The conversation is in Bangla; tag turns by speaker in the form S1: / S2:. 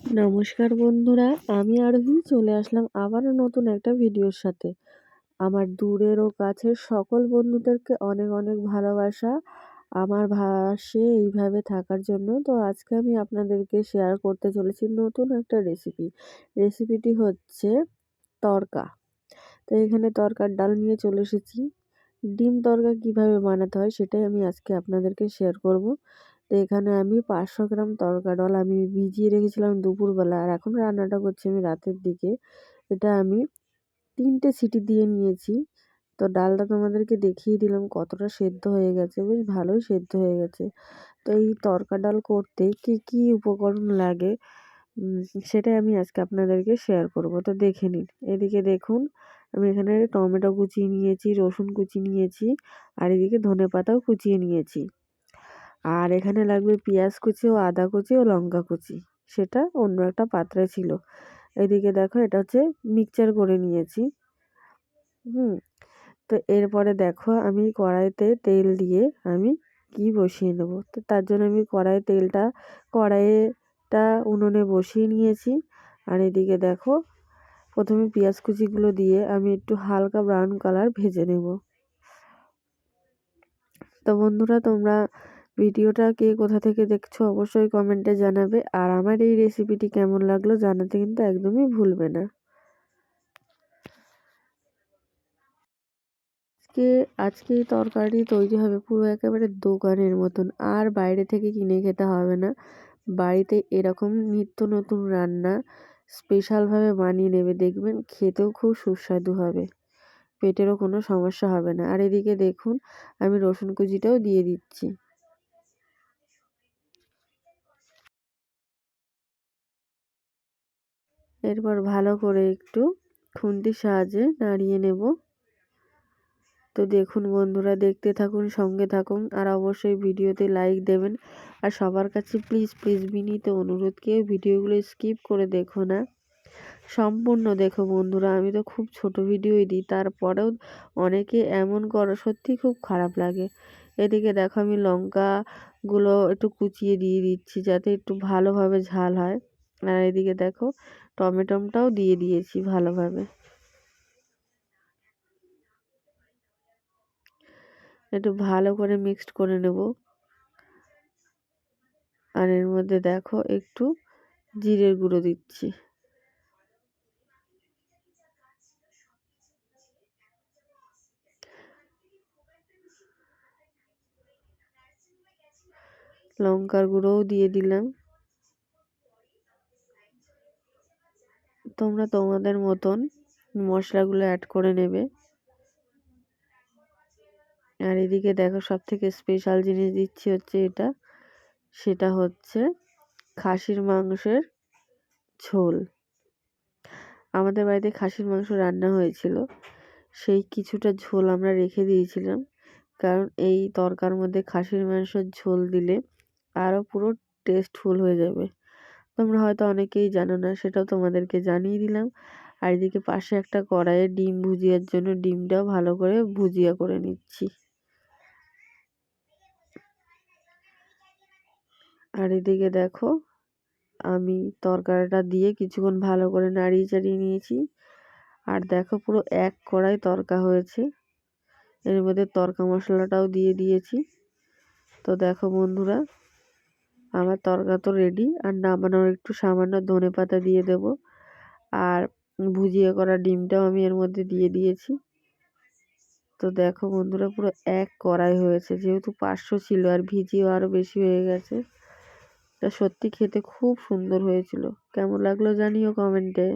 S1: নমস্কার বন্ধুরা, আমি আরোহী, চলে আসলাম আবারও নতুন একটা ভিডিওর সাথে। আমার দূরের ও কাছের সকল বন্ধুদেরকে অনেক অনেক ভালোবাসা। আমার ভাসে এইভাবে থাকার জন্য তো আজকে আমি আপনাদেরকে শেয়ার করতে চলেছি নতুন একটা রেসিপি রেসিপিটি হচ্ছে তরকা। তো এখানে তরকার ডাল নিয়ে চলে এসেছি। ডিম তরকা কীভাবে বানাতে হয় সেটাই আমি আজকে আপনাদেরকে শেয়ার করব। তো এখানে আমি পাঁচশো গ্রাম তরকা ডাল আমি ভিজিয়ে রেখেছিলাম দুপুরবেলা। আর এখন রান্নাটা করছি আমি রাতের দিকে। এটা আমি তিনটে সিটি দিয়ে নিয়েছি। তো ডালটা তোমাদেরকে দেখিয়ে দিলাম কতটা সেদ্ধ হয়ে গেছে। বেশ ভালোই সেদ্ধ হয়ে গেছে। তো এই তরকা ডাল করতে কি কি উপকরণ লাগে সেটাই আমি আজকে আপনাদেরকে শেয়ার করব। তো দেখে নিন। এদিকে দেখুন, আমি এখানে টমেটো কুচিয়ে নিয়েছি, রসুন কুচি নিয়েছি, আর এদিকে ধনে পাতাও কুচিয়ে নিয়েছি। আর এখানে লাগবে পেঁয়াজ কুচি ও আদা কুচি ও লঙ্কা কুচি। সেটা অন্য একটা পাত্রে ছিল। এদিকে দেখো, এটা হচ্ছে মিক্সচার করে নিয়েছি। হুম, তো এরপরে দেখো, আমি কড়াইতে তেল দিয়ে আমি কি বসিয়ে নেব? তো তার জন্য আমি কড়াই তেলটা, কড়াইটা উনুনে বসিয়ে নিয়েছি। আর এদিকে দেখো, প্রথমে পেঁয়াজ কুচিগুলো দিয়ে আমি একটু হালকা ব্রাউন কালার ভেজে নেব। তো বন্ধুরা, তোমরা ভিডিওটা কে কোথা থেকে দেখছ অবশ্যই কমেন্টে জানাবে। আর আমার এই রেসিপিটি কেমন লাগল জানাতে কিন্তু একদমই ভুলবে না। আজকে আজকে এই তরকারি তৈরি হবে পুরো একেবারে দোকানের মতন। আর বাইরে থেকে কিনে খেতে হবে না। বাড়িতে এরকম নিত্য নতুন রান্না স্পেশালভাবে বানিয়ে নেবে, দেখবেন খেতেও খুব সুস্বাদু হবে। পেটেরও কোনো সমস্যা হবে না। আর এদিকে দেখুন, আমি রসুন কুচিটাও দিয়ে দিচ্ছি। এরপর ভালো করে একটু খুন্তির সাহায্যে নাড়িয়ে নেব। তো দেখুন বন্ধুরা, দেখতে থাকুন, সঙ্গে থাকুন আর অবশ্যই ভিডিওতে লাইক দেবেন। আর সবার কাছে প্লিজ প্লিজ বিনীত অনুরোধ, কেউ ভিডিওগুলো স্কিপ করে দেখো না। সম্পূর্ণ দেখো বন্ধুরা, আমি তো খুব ছোট ভিডিওই দিই, তারপরেও অনেকে এমন করো সত্যি খুব খারাপ লাগে। এদিকে দেখো আমি লঙ্কাগুলো একটু কুচিয়ে দিয়ে দিচ্ছি, যাতে একটু ভালোভাবে ঝাল হয়। আর এদিকে দেখো টমেটোটাও দিয়ে দিয়েছি ভালোভাবে। একটু ভালো করে মিক্সড করে নেব। আর এর মধ্যে দেখো একটু জিরের গুঁড়ো দিচ্ছি। লঙ্কার গুঁড়োও দিয়ে দিলাম। তোমরা তোমাদের মতন মশলাগুলো অ্যাড করে নেবে। আর এদিকে দেখো সব থেকে স্পেশাল জিনিস দিচ্ছি হচ্ছে এটা। সেটা হচ্ছে খাসির মাংসের ঝোল। আমাদের বাড়িতে খাসির মাংস রান্না হয়েছিল। সেই কিছুটা ঝোল আমরা রেখে দিয়েছিলাম। কারণ এই তরকার মধ্যে খাসির মাংসের ঝোল দিলে আরও পুরো টেস্টফুল হয়ে যাবে। তোমরা হয়তো অনেকেই জানো না, সেটাও তোমাদেরকে জানিয়ে দিলাম। আর এদিকে পাশে একটা কড়াইয়ে ডিম ভুজিয়ার জন্য ডিমটাও ভালো করে ভুজিয়া করে নিচ্ছি। আর এদিকে দেখো, আমি তরকারিটা দিয়ে কিছুক্ষণ ভালো করে নাড়িয়ে চাড়িয়ে নিয়েছি। আর দেখো পুরো এক কড়াই তরকা হয়েছে। এর মধ্যে তরকা মশলাটাও দিয়ে দিয়েছি। তো দেখো বন্ধুরা আমার তরকা তো রেডি আর নামানোর একটু সামান্য ধনে পাতা দিয়ে দেব। আর ভুজিয়ে করা ডিমটাও আমি এর মধ্যে দিয়ে দিয়েছি। তো দেখো বন্ধুরা, পুরো এক কড়াই হয়েছে, যেহেতু পাঁচশো ছিল আর ভিজিও আরও বেশি হয়ে গেছে। তা সত্যি খেতে খুব সুন্দর হয়েছিল। কেমন লাগল জানিও কমেন্টে।